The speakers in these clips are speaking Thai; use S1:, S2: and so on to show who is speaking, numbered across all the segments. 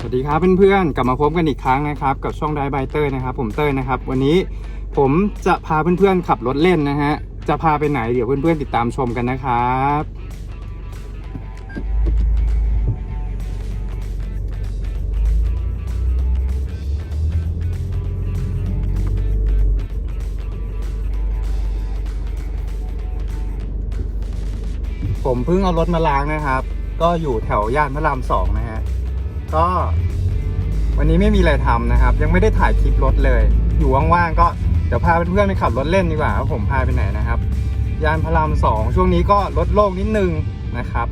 S1: สวัสดีครับเพื่อนๆกลับมาพบกันอีกครั้งนะครับ กับช่องไดบายเตอร์นะครับ ผมเต้ยนะครับ วันนี้ผมจะพาเพื่อนๆขับรถเล่นนะฮะจะพาไปไหนเดี๋ยวเพื่อนๆติดตามชมกันนะครับผมเพิ่งเอารถมาล้างนะครับ ก็อยู่แถวย่านพระรามสองนะฮะ ก็วันนี้ไม่มีอะไรทำนะครับ ยังไม่ได้ถ่ายคลิปรถเลย อยู่ว่างๆก็เดี๋ยวพาเพื่อนๆไปขับรถเล่นดีกว่าผมพาไปไหนนะครับย่านพระรามสองช่วงนี้ก็ลดโล่งนิดนึงนะครับ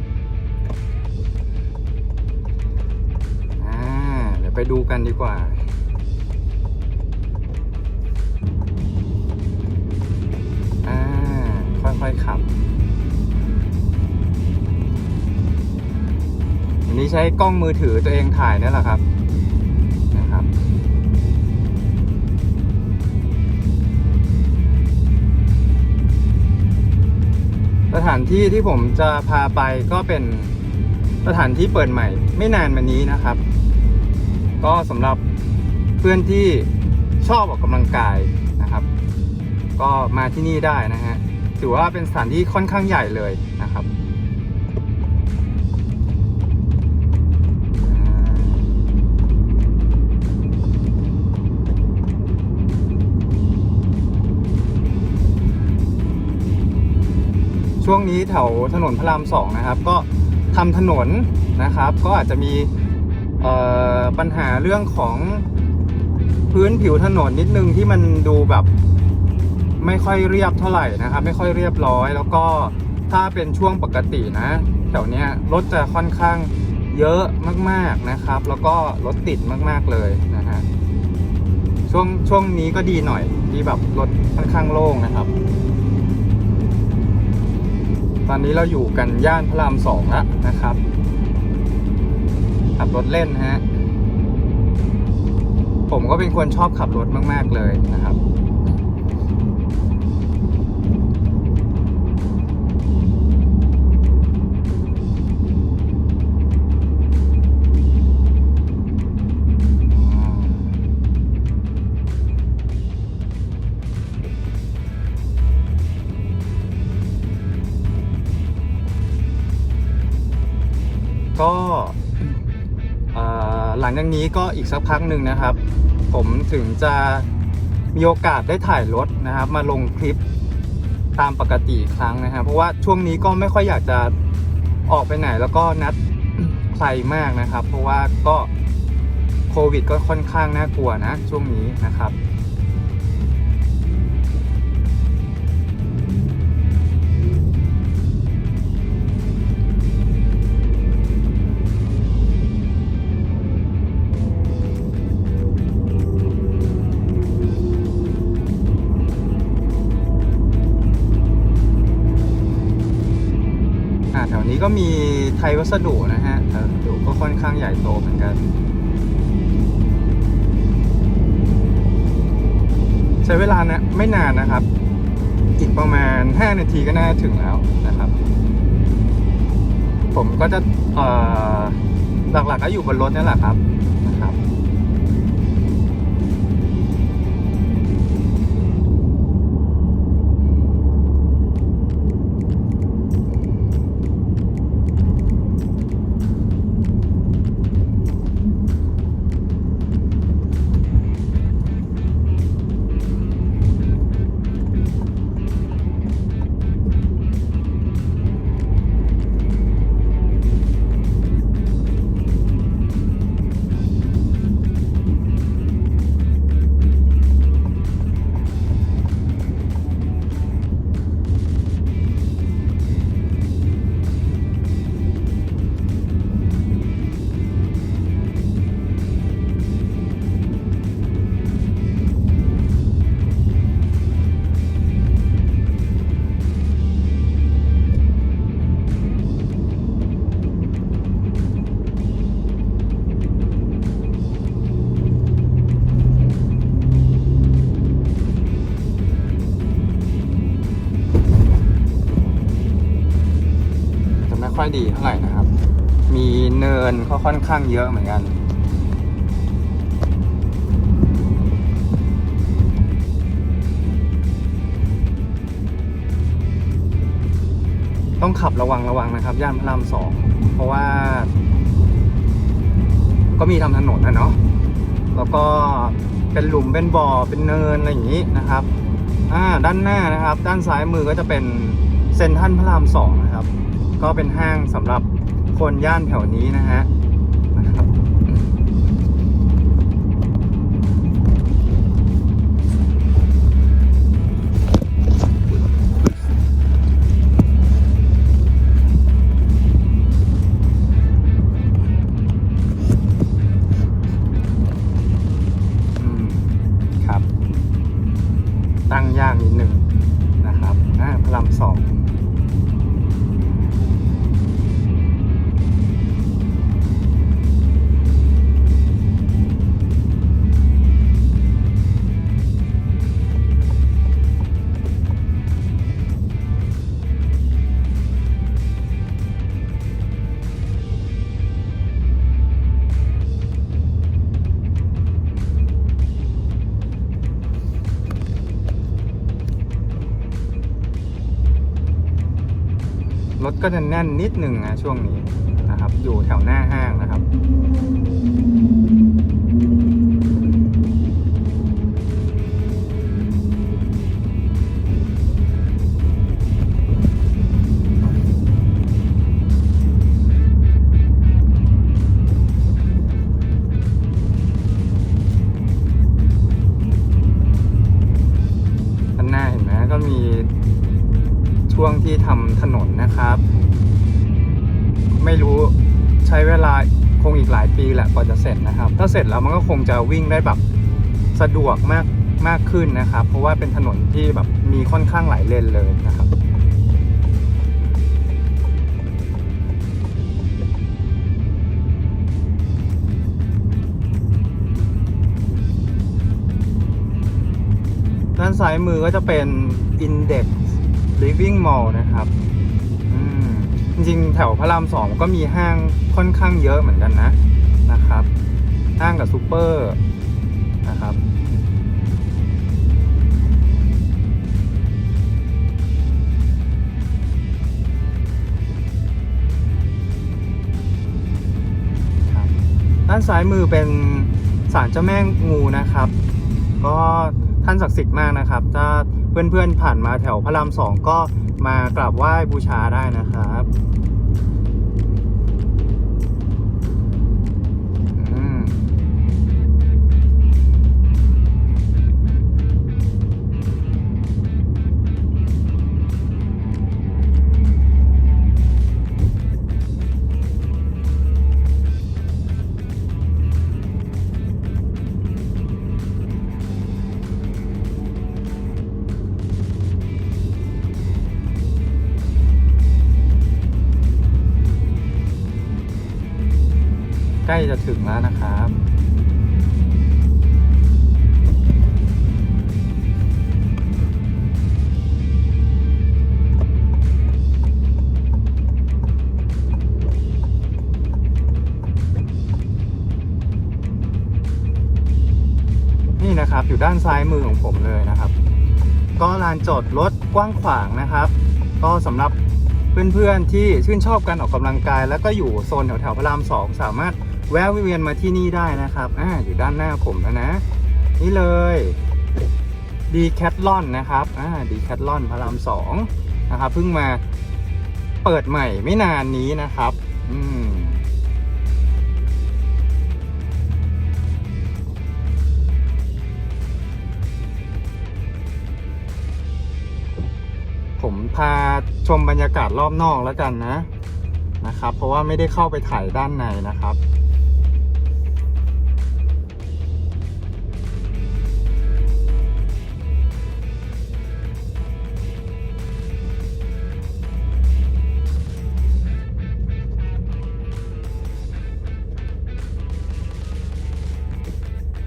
S1: อ่าเดี๋ยวไปดูกันดีกว่าอ่าค่อยๆขับ นนี้ใช้กล้องมือถือตัวเองถ่ายนี่แหละครับนะครับ สถานที่ที่ผมจะพาไปก็เป็นสถานที่เปิดใหม่ ไม่นานมานี้นะครับ ก็สำหรับเพื่อนที่ชอบออกกำลังกายนะครับ ก็มาที่นี่ได้นะฮะถือว่าเป็นสถานที่ค่อนข้างใหญ่เลยนะครับ ช่วงนี้แถวถนนพระรามสองนะครับ ก็ทำถนนนะครับ ก็อาจจะมีปัญหาเรื่องของพื้นผิวถนนนิดนึงที่มันดูแบบไม่ค่อยเรียบเท่าไหร่นะครับ ไม่ค่อยเรียบร้อย แล้วก็ถ้าเป็นช่วงปกตินะแถวเนี้ยรถจะค่อนข้างเยอะมากๆนะครับ แล้วก็รถติดมากๆเลยนะฮะช่วงช่วงนี้ก็ดีหน่อยที่แบบรถค่อนข้างโล่งนะครับ ตอนนี้เราอยู่กันย่านพระรามสองแล้วนะครับ ขับรถเล่นฮะ ผมก็เป็นคนชอบขับรถมาก ๆ เลยนะครับ จากนี้ก็อีกสักพักหนึ่งนะครับ ผมถึงจะมีโอกาสได้ถ่ายรถนะครับ มาลงคลิปตามปกติครั้งนะครับ เพราะว่าช่วงนี้ก็ไม่ค่อยอยากจะออกไปไหนแล้วก็นัดใครมากนะครับ เพราะว่าก็โควิดก็ค่อนข้างน่ากลัวนะช่วงนี้นะครับ นี้ก็มีไทยวัสดุนะฮะไทยวัสดุก็ค่อนข้างใหญ่โตเหมือนกันใช้เวลานะไม่นานนะครับ อีกประมาณ 5 นาทีก็น่าจะถึงแล้วนะครับ ผมก็จะหลักๆก็อยู่บนรถนี่แหละครับ นก็ค่อนข้างเยอะเหมือนกัน ต้องขับระวังระวังนะครับ ย่านพระรามสองเพราะว่า ก็มีทำถนนนะเนาะแล้วก็เป็นหลุมเป็นบ่อเป็นเนินอะไรอย่างนี้นะครับอ่าด้านหน้านะครับ ด้านซ้ายมือก็จะเป็นเซ็นทรัลพระรามสองนะครับ ก็เป็นห้างสำหรับ คนย่านแถวนี้นะฮะ รถก็จะแน่นนิดหนึ่งนะช่วงนี้นะครับ อยู่แถวหน้าห้างนะครับ ช่วงที่ทำถนนนะครับ ไม่รู้ใช้เวลาคงอีกหลายปีแหละกว่าจะเสร็จนะครับ ถ้าเสร็จแล้วมันก็คงจะวิ่งได้แบบสะดวกมากมากขึ้นนะครับ เพราะว่าเป็นถนนที่แบบมีค่อนข้างหลายเลนเลยนะครับด้านซ้ายมือก็จะเป็น Index Living Mall นะครับอืมจริงๆ แถวพระรามสองก็มีห้างค่อนข้างเยอะเหมือนกันนะนะครับ ห้างกับซูเปอร์นะครับด้านซ้ายมือเป็นศาลเจ้าแม่งูนะครับ ก็ท่านศักดิ์สิทธิ์มากนะครับ ถ้า เพื่อนๆผ่านมาแถวพระรามสองก็มากราบไหว้บูชาได้นะครับ ใกล้จะถึงแล้วนะครับนี่นะครับอยู่ด้านซ้ายมือของผมเลยนะครับ ก็ลานจอดรถกว้างขวางนะครับ ก็สำหรับเพื่อนๆที่ชื่นชอบการออกกำลังกาย แล้วก็อยู่โซนแถวๆพระรามสองสามารถ แวะเวียนมาที่นี่ได้นะครับอ่าอยู่ด้านหน้าผมแล้วนะ นี่เลยดีแคทลอนนะครับอ่าดีแคทลอนพระรามสองนะครับเพิ่งมาเปิดใหม่ไม่นานนี้นะครับ อืมผมพาชมบรรยากาศรอบนอกแล้วกันนะนะครับ เพราะว่าไม่ได้เข้าไปถ่ายด้านในนะครับ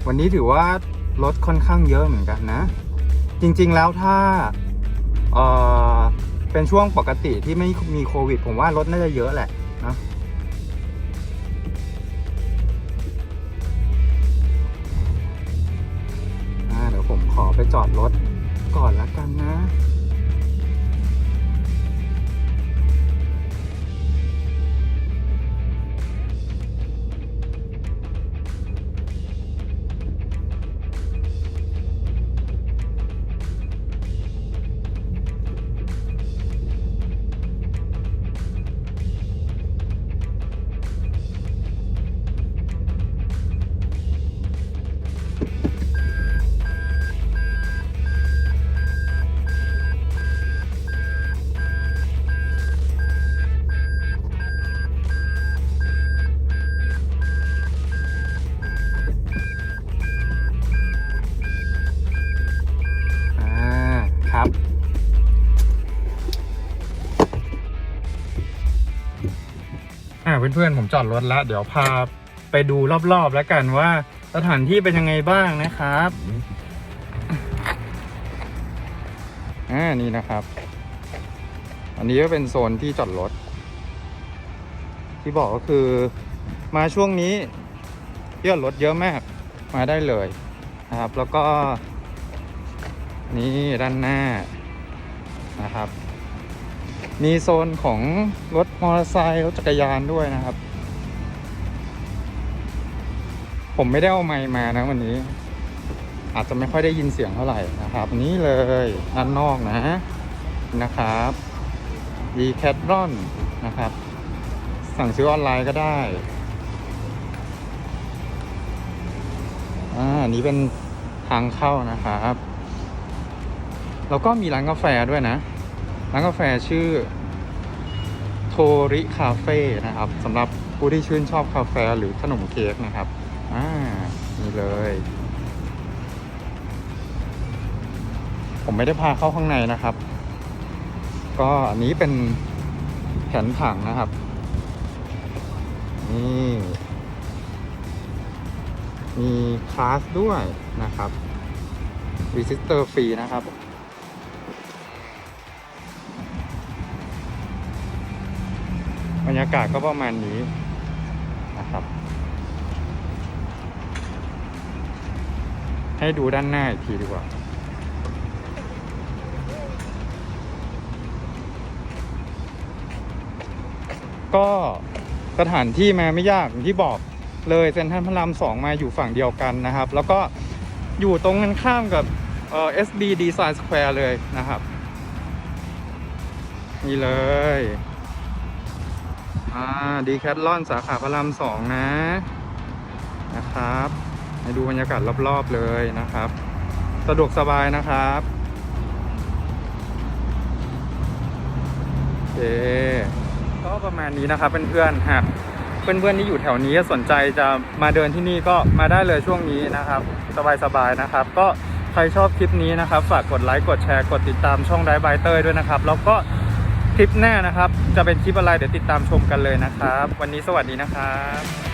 S1: วันนี้ถือว่ารถค่อนข้างเยอะเหมือนกันนะ จริงๆแล้วถ้าเออเป็นช่วงปกติที่ไม่มีโควิด ผมว่ารถน่าจะเยอะแหละนะเดี๋ยวผมขอไปจอดรถก่อนละกันนะ เพื่อนๆผมจอดรถแล้วเดี๋ยวพาไปดูรอบๆแล้วกันว่า สถานที่เป็นยังไงบ้างนะครับอ่านี่นะครับ อันนี้ก็เป็นโซนที่จอดรถ ที่บอกก็คือมาช่วงนี้เยอะรถเยอะมากมาได้เลยนะครับ แล้วก็ นี่ด้านหน้านะครับ มีโซนของรถมอเตอร์ไซค์รถจักรยานด้วยนะครับ ผมไม่ได้เอาไมค์มานะวันนี้ อาจจะไม่ค่อยได้ยินเสียงเท่าไหร่นะครับ นี่เลยด้านนอกนะนะครับดีแคทรอนนะครับ สั่งซื้อออนไลน์ก็ได้อ่านนี้เป็นทางเข้านะครับ แล้วก็มีร้านกาแฟด้วยนะ ร้านกาแฟชื่อโทริคาเฟ่นะครับสำหรับผู้ที่ชื่นชอบกาแฟหรือขนมเค้กนะครับอ่านี่เลย ผมไม่ได้พาเข้าข้างในนะครับ ก็อันนี้เป็นแผนผังนะครับ นี่มีคลาสด้วยนะครับรีสิสเตอร์ฟรีนะครับ รรยากาศก็ประมาณนี้นะครับ ให้ดูด้านหน้าอีกทีดีกว่า ก็สถานที่มาไม่ยากอย่างที่บอกเลยเซ็นทรัลพระรามสองมาอยู่ฝั่งเดียวกันนะครับ แล้วก็อยู่ตรงกันข้ามกับเอ่อ SB Design Square เลยนะครับ นี่เลย อ่าดีแคทลอนสาขาพระรามสองนะนะครับให้ดูบรรยากาศรอบๆเลยนะครับ สะดวกสบายนะครับโอเคก็ประมาณนี้นะครับเพื่อนๆหากเพื่อนๆที่อยู่แถวนี้สนใจจะมาเดินที่นี่ก็มาได้เลยช่วงนี้นะครับ สบายๆนะครับ ก็ใครชอบคลิปนี้นะครับ ฝากกดไลค์กดแชร์กดติดตามช่องไดบายเตอร์ด้วยนะครับ แล้วก็ คลิปหน้านะครับ จะเป็นคลิปอะไรเดี๋ยวติดตามชมกันเลยนะครับ วันนี้สวัสดีนะครับ